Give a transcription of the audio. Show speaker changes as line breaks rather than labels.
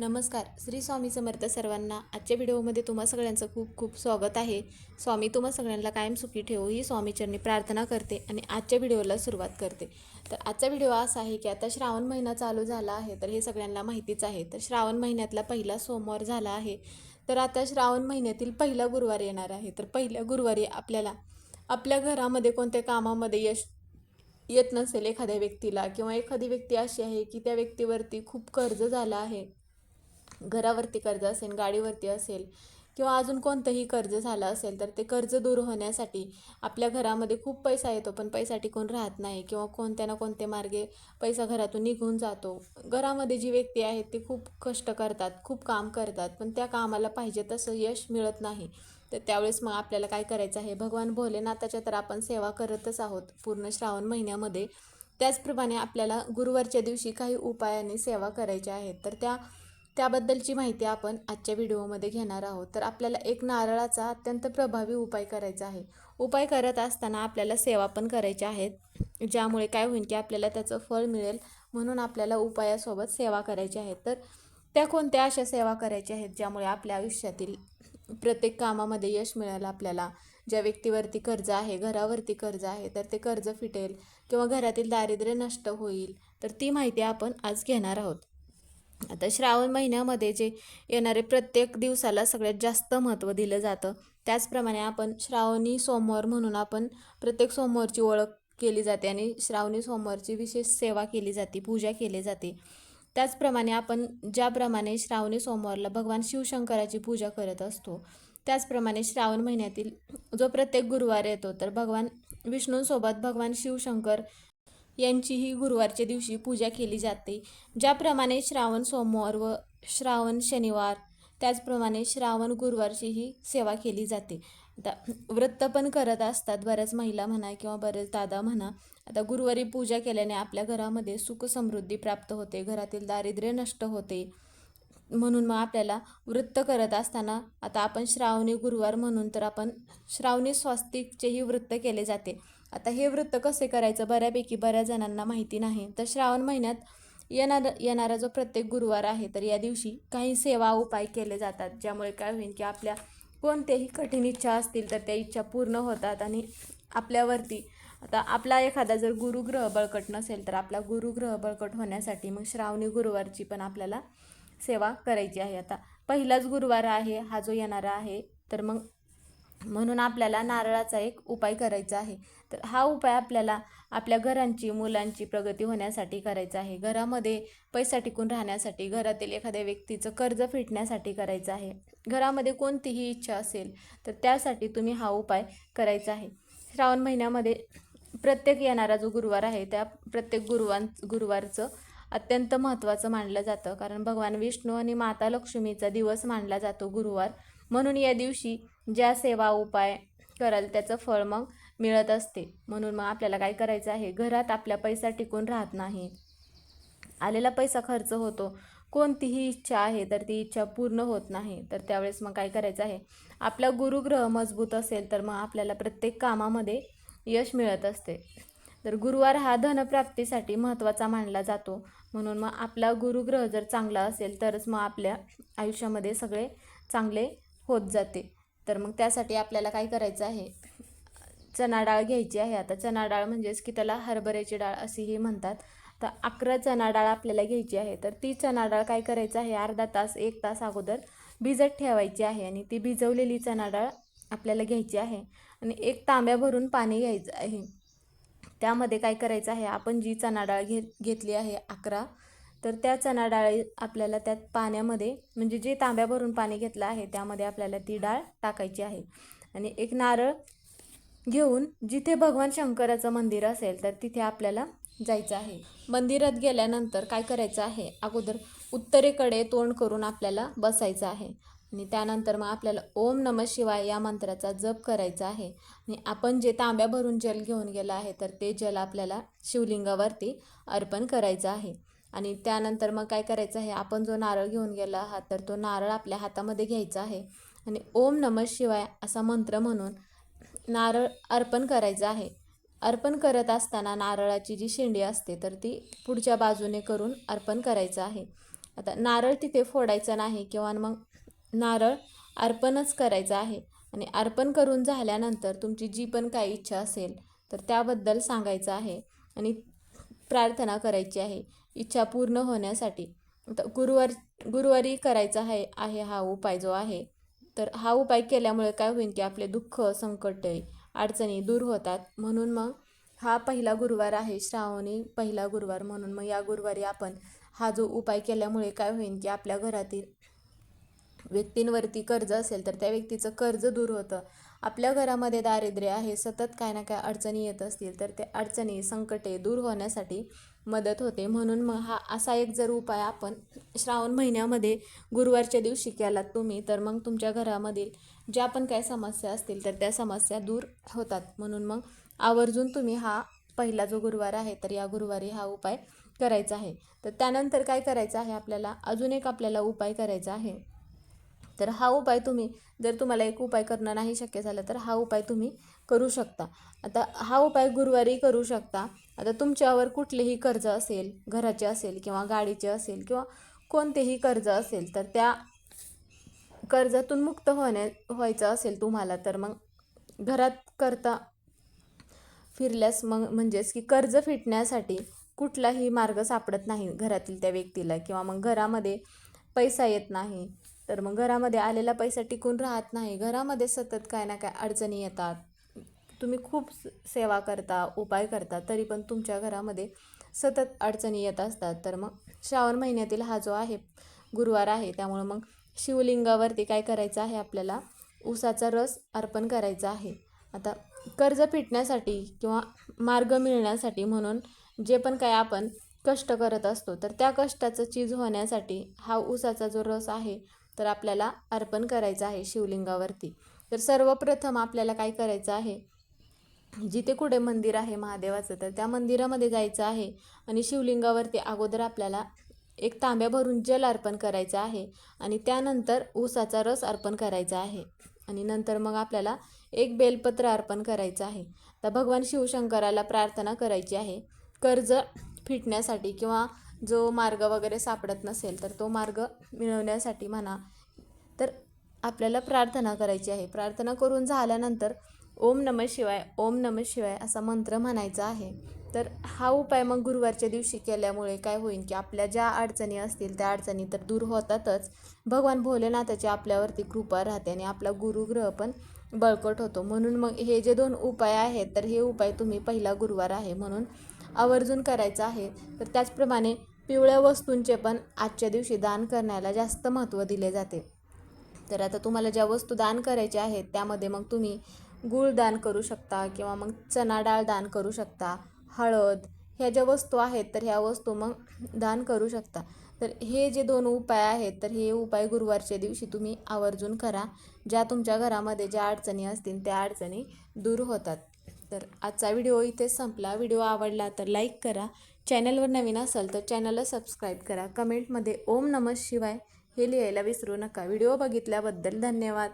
नमस्कार. श्री स्वामी समर्थ सर्वांना आजच्या व्हिडिओमध्ये तुम्हा सगळ्यांचं खूप खूप स्वागत आहे. स्वामी तुम्हा सगळ्यांना कायम सुखी ठेवू ही स्वामीचरणी प्रार्थना करते आणि आजच्या व्हिडिओला सुरुवात करते. तर आजचा व्हिडिओ असा आहे की आता श्रावण महिना चालू झाला आहे तर हे सगळ्यांना माहितीच आहे. तर श्रावण महिन्यातला पहिला सोमवार झाला आहे. तर आता श्रावण महिन्यातील पहिला गुरुवार येणार आहे. तर पहिल्या गुरुवारी आपल्याला आपल्या घरामध्ये कोणत्या कामामध्ये यश येत नसेल एखाद्या व्यक्तीला किंवा एखादी व्यक्ती अशी आहे की त्या व्यक्तीवरती खूप कर्ज झालं आहे घरावरती कर्ज असेल गाडीवरती असेल किंवा अजून कोणतंही कर्ज झालं असेल तर ते कर्ज दूर होण्यासाठी आपल्या घरामध्ये खूप पैसा येतो पण पैसा टिकून राहत नाही किंवा कोणत्या ना कोणत्या मार्गे पैसा घरातून निघून जातो. घरामध्ये जी व्यक्ती आहेत ती खूप कष्ट करतात खूप काम करतात पण त्या कामाला पाहिजे तसं यश मिळत नाही. तर त्यावेळेस मग आपल्याला काय करायचं आहे? भगवान भोलेनाथाच्या तर आपण सेवा करतच आहोत पूर्ण श्रावण महिन्यामध्ये. त्याचप्रमाणे आपल्याला गुरुवारच्या दिवशी काही उपायाने सेवा करायच्या आहेत. तर त्या त्याबद्दलची माहिती आपण आजच्या व्हिडिओमध्ये घेणार आहोत. तर आपल्याला एक नारळाचा अत्यंत प्रभावी उपाय करायचा आहे. उपाय करत असताना आपल्याला सेवा पण करायच्या आहेत ज्यामुळे काय होईल की आपल्याला त्याचं फळ मिळेल म्हणून आपल्याला उपायासोबत सेवा करायच्या आहेत तर त्या कोणत्या अशा सेवा करायच्या आहेत ज्यामुळे आपल्या आयुष्यातील प्रत्येक कामामध्ये यश मिळेल आपल्याला? ज्या व्यक्तीवरती कर्ज आहे घरावरती कर्ज आहे तर ते कर्ज फिटेल किंवा घरातील दारिद्र्य नष्ट होईल. तर ती माहिती आपण आज घेणार आहोत. आता श्रावण महिन्यामध्ये जे येणारे प्रत्येक दिवसाला सगळ्यात जास्त महत्त्व दिलं जातं त्याचप्रमाणे आपण श्रावणी सोमवार म्हणून आपण प्रत्येक सोमवारची ओळख केली जाते आणि श्रावणी सोमवारची विशेष सेवा केली जाते पूजा केली जाते. त्याचप्रमाणे आपण ज्याप्रमाणे श्रावणी सोमवारला भगवान शिवशंकराची पूजा करत असतो त्याचप्रमाणे श्रावण महिन्यातील जो प्रत्येक गुरुवार येतो तर भगवान विष्णूंसोबत भगवान शिवशंकर यांचीही गुरुवारच्या दिवशी पूजा केली जाते ज्याप्रमाणे श्रावण सोमवार व श्रावण शनिवार त्याचप्रमाणे श्रावण गुरुवारचीही सेवा केली जाते. आता व्रत पण करत असतात बऱ्याच महिला म्हणा किंवा बरेच दादा म्हणा. आता गुरुवारी पूजा केल्याने आपल्या घरामध्ये सुख समृद्धी प्राप्त होते घरातील दारिद्र्य नष्ट होते. म्हणून मग आपल्याला वृत्त करत असताना आता आपण श्रावणी गुरुवार म्हणून तर आपण श्रावणी स्वास्तिकचेही वृत्त केले जाते. आता हे वृत्त कसे करायचं? बऱ्यापैकी बऱ्याच जणांना माहिती नाही. तर श्रावण महिन्यात येणार येणारा जो प्रत्येक गुरुवार आहे तर या दिवशी काही सेवा उपाय केले जातात ज्यामुळे काय होईल की आपल्या कोणत्याही कठीण इच्छा असतील तर त्या इच्छा पूर्ण होतात आणि आपल्यावरती आता आपला एखादा जर गुरुग्रह बळकट नसेल तर आपला गुरुग्रह बळकट होण्यासाठी मग श्रावणी गुरुवारची पण आपल्याला सेवा करायची आहे. आता पहिलाच गुरुवार आहे हा जो येणारा आहे तर मग म्हणून आपल्याला नारळाचा एक उपाय करायचा आहे. तर हा उपाय आपल्याला आपल्या घरांची मुलांची प्रगती होण्यासाठी करायचा आहे. घरामध्ये पैसा टिकून राहण्यासाठी घरातील एखाद्या व्यक्तीचं कर्ज फिटण्यासाठी करायचं आहे. घरामध्ये कोणतीही इच्छा असेल तर त्यासाठी तुम्ही हा उपाय करायचा आहे. श्रावण महिन्यामध्ये प्रत्येक येणारा जो गुरुवार आहे त्या प्रत्येक गुरुवार गुरुवारचं अत्यंत महत्त्वाचं मानलं जातं. कारण भगवान विष्णू आणि माता लक्ष्मीचा दिवस मानला जातो गुरुवार. म्हणून या दिवशी ज्या सेवा उपाय कराल त्याचं फळ मग मिळत असते म्हणून मग आपल्याला काय करायचं आहे? घरात आपल्या पैसा टिकून राहत नाही. आलेला पैसा खर्च होतो. कोणतीही इच्छा आहे तर ती इच्छा पूर्ण होत नाही. तर त्यावेळेस मग काय करायचं आहे? आपला गुरुग्रह मजबूत असेल तर मग आपल्याला प्रत्येक कामामध्ये यश मिळत असते. तर गुरुवार हा धनप्राप्तीसाठी महत्त्वाचा मानला जातो. म्हणून मग आपला गुरुग्रह जर चांगला असेल तरच मग आपल्या आयुष्यामध्ये सगळे चांगले होत जाते. तर मग त्यासाठी आपल्याला काय करायचं आहे? चणा डाळ घ्यायची आहे. आता चणा डाळ म्हणजेच की त्याला हरभऱ्याची डाळ असेही म्हणतात. तर अकरा चणा डाळ आपल्याला घ्यायची आहे. तर ती चणा डाळ काय करायचं आहे? अर्धा तास एक तास अगोदर भिजत ठेवायची आहे आणि ती भिजवलेली चणा डाळ आपल्याला घ्यायची आहे. आणि एक तांब्या भरून पाणी घ्यायचं आहे. त्यामध्ये काय करायचं आहे? आपण जी चणा डाळ घे घेतली आहे अकरा तर त्या चणा डाळी आपल्याला त्यात पाण्यामध्ये म्हणजे जे तांब्या भरून पाणी घेतलं आहे त्यामध्ये आपल्याला ती डाळ टाकायची आहे. आणि एक नारळ घेऊन जिथे भगवान शंकराचं मंदिर असेल तर तिथे आपल्याला जायचं आहे. मंदिरात गेल्यानंतर काय करायचं आहे? अगोदर उत्तरेकडे तोंड करून आपल्याला बसायचं आहे. आणि त्यानंतर मग आपल्याला ओम नम शिवाय या मंत्राचा जप करायचा आहे. आणि आपण जे तांब्या भरून जल घेऊन गेलं आहे तर ते जल आपल्याला शिवलिंगावरती अर्पण करायचं आहे. आणि त्यानंतर मग काय करायचं आहे? आपण जो नारळ घेऊन गेला आहात तर तो नारळ आपल्या हातामध्ये घ्यायचा आहे. आणि ओम नम शिवाय असा मंत्र म्हणून नारळ अर्पण करायचं आहे. अर्पण करत असताना नारळाची जी शेंडी असते तर ती पुढच्या बाजूने करून अर्पण करायचं आहे. आता नारळ तिथे फोडायचा नाही किंवा मग नारळ अर्पणच करायचं आहे. आणि अर्पण करून झाल्यानंतर तुमची जी पण काही इच्छा असेल तर त्याबद्दल सांगायचं आहे आणि प्रार्थना करायची आहे. इच्छा पूर्ण होण्यासाठी. आता गुरुवार गुरुवारी करायचा आहे आहे हा उपाय जो आहे तर हा उपाय केल्यामुळे काय होईल की आपले दुःख संकट अडचणी दूर होतात. म्हणून मग हा पहिला गुरुवार आहे श्रावणी पहिला गुरुवार. म्हणून मग या गुरुवारी आपण हा जो उपाय केल्यामुळे काय होईल की आपल्या घरातील व्यक्तींवरती कर्ज असेल तर त्या व्यक्तीचं कर्ज दूर होतं. आपल्या घरामध्ये दारिद्र्य आहे सतत काय ना काय अडचणी येत असतील तर ते अडचणी संकटे दूर होण्यासाठी मदत होते. म्हणून मग हा असा एक जर उपाय आपण श्रावण महिन्यामध्ये गुरुवारच्या दिवशी केलात तुम्ही तर मग तुमच्या घरामधील ज्या पण काय समस्या असतील तर त्या समस्या दूर होतात. म्हणून मग आवर्जून तुम्ही हा पहिला जो गुरुवार आहे तर या गुरुवारी हा उपाय करायचा आहे. तर त्यानंतर काय करायचं आहे आपल्याला? अजून एक आपल्याला उपाय करायचा आहे. तर हा उपाय तुम्ही जर तुम्हाला एक उपाय करणं नाही शक्य झालं तर हा उपाय तुम्ही करू शकता. आता हा उपाय गुरुवारी करू शकता. आता तुमच्यावर कुठलेही कर्ज असेल घराचे असेल किंवा गाडीचे असेल किंवा कोणतेही कर्ज असेल तर त्या कर्जातून मुक्त होण्या व्हायचं असेल तुम्हाला तर मग घरात करता फिरल्यास मग म्हणजेच की कर्ज फिटण्यासाठी कुठलाही मार्ग सापडत नाही घरातील त्या व्यक्तीला किंवा मग घरामध्ये पैसा येत नाही. तर मग घरामध्ये आलेला पैसा टिकून राहत नाही. घरामध्ये सतत काय ना काय अडचणी येतात. तुम्ही खूप सेवा करता उपाय करता तरी पण तुमच्या घरामध्ये सतत अडचणी येत असतात. तर मग श्रावण महिन्यातील हा जो आहे गुरुवार आहे त्यामुळं मग शिवलिंगावरती काय करायचं आहे आपल्याला? ऊसाचा रस अर्पण करायचा आहे. आता कर्ज फिटण्यासाठी किंवा मार्ग मिळण्यासाठी म्हणून जे पण काय आपण कष्ट करत असतो तर त्या कष्टाचं चीज होण्यासाठी हा ऊसाचा जो रस आहे तर आपल्याला अर्पण करायचं आहे शिवलिंगावरती. तर सर्वप्रथम आपल्याला काय करायचं आहे? जिथे कुठे मंदिर आहे महादेवाचं तर त्या मंदिरामध्ये जायचं आहे आणि शिवलिंगावरती अगोदर आपल्याला एक तांब्या भरून जल अर्पण करायचं आहे आणि त्यानंतर ऊसाचा रस अर्पण करायचा आहे आणि नंतर मग आपल्याला एक बेलपत्र अर्पण करायचं आहे. तर भगवान शिवशंकराला प्रार्थना करायची आहे. कर्ज फिटण्यासाठी किंवा जो मार्ग वगैरे सापडत नसेल तर तो मार्ग मिळवण्यासाठी म्हणा. तर आपल्याला प्रार्थना करायची आहे. प्रार्थना करून झाल्यानंतर ओम नम शिवाय ओम नम शिवाय असा मंत्र म्हणायचा आहे. तर हा उपाय मग गुरुवारच्या दिवशी केल्यामुळे काय होईल की आपल्या ज्या अडचणी असतील त्या अडचणी तर दूर होतातच. भगवान भोलेनाथाची आपल्यावरती कृपा राहते आणि आपला गुरुग्रह पण बळकट होतो. म्हणून मग हे जे दोन उपाय आहेत तर हे उपाय तुम्ही पहिला गुरुवार आहे म्हणून आवर्जून करायचं आहे. तर त्याचप्रमाणे पिवळ्या वस्तूंचे पण आजच्या दिवशी दान करण्याला जास्त महत्त्व दिले जाते. तर आता तुम्हाला ज्या वस्तू दान करायच्या आहेत त्यामध्ये मग तुम्ही गूळ दान करू शकता किंवा मग चना डाळ दान करू शकता हळद ह्या ज्या वस्तू आहेत तर ह्या वस्तू मग दान करू शकता. तर हे जे दोन उपाय आहेत तर हे उपाय गुरुवारच्या दिवशी तुम्ही आवर्जून करा. ज्या तुमच्या घरामध्ये ज्या अडचणी असतील त्या अडचणी दूर होतात. तर आजचा व्हिडिओ इथेच संपला. व्हिडिओ आवडला तर लाईक करा. चॅनलवर नवीन असाल तर चॅनलला सबस्क्राईब करा. कमेंटमध्ये ओम नमः शिवाय हे लिहायला विसरू नका. व्हिडिओ बघितल्याबद्दल धन्यवाद.